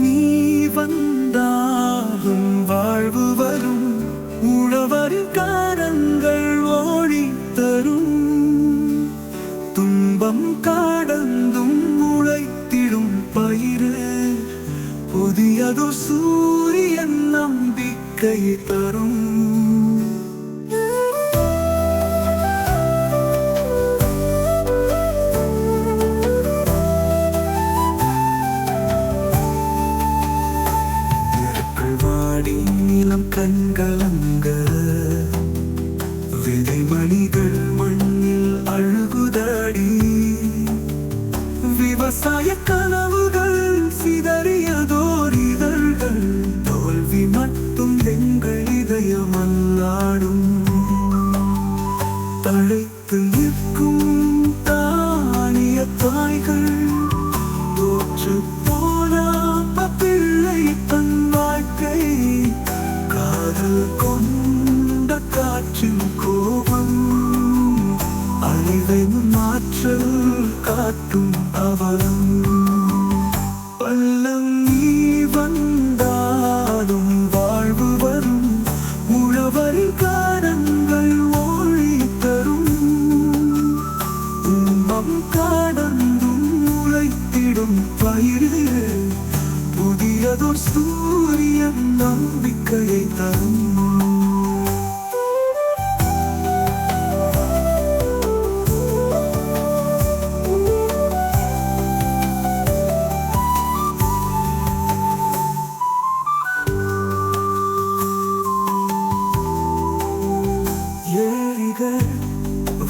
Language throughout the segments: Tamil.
நீ வந்தாலும் வாழ்வு வரும். உழவரின் காரங்கள் ஓடி தரும். துன்பம் கடந்தும் உழைத்திடும் பயிறு. புதியதோ சூ வாழ்க்கை தரும். வாடி நிலம் கண்கலங்க விதை மணிகள் மண்ணில் அழுகுதடி. விவசாய கலா இதயமல்லாடும் தழைத்து நிற்கும் தானிய தாய்கள் தோற்று போன பிள்ளை தன் வாழ்க்கை. காதல் கொண்ட காற்றின் கோபம் அழிவை மாற்றல் காட்டும் அவலம். பள்ளம் காரங்கள் ஓழி தரும் உம்மம் கடந்தும் உழைத்திடும் பயிர். புதியதோர் சூரியன் நம்பிக்கையை தரும்.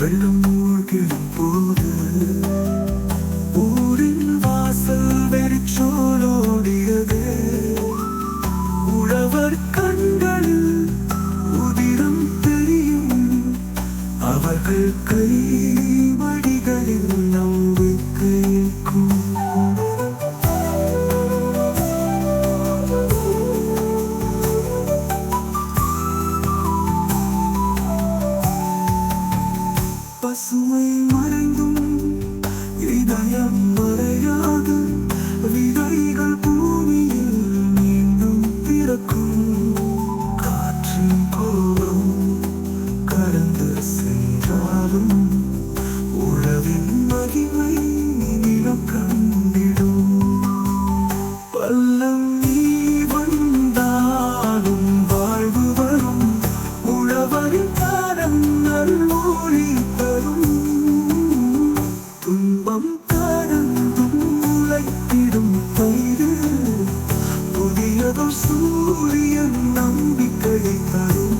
வெள்ளம் மூழ்கிடும் போது ஊரின் வாசல் வெறிச்சோலோடியது. உழவர் கண்களில் உதிரம் தெரியும் அவர்கள் கை பசுமை நம்பிக்கையை தரும்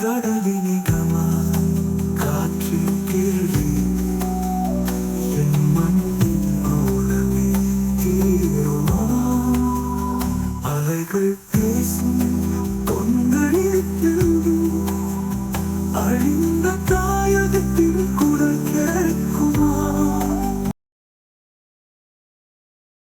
கடலினை அவர்கள் பேசும் பொன்களில் அழிந்த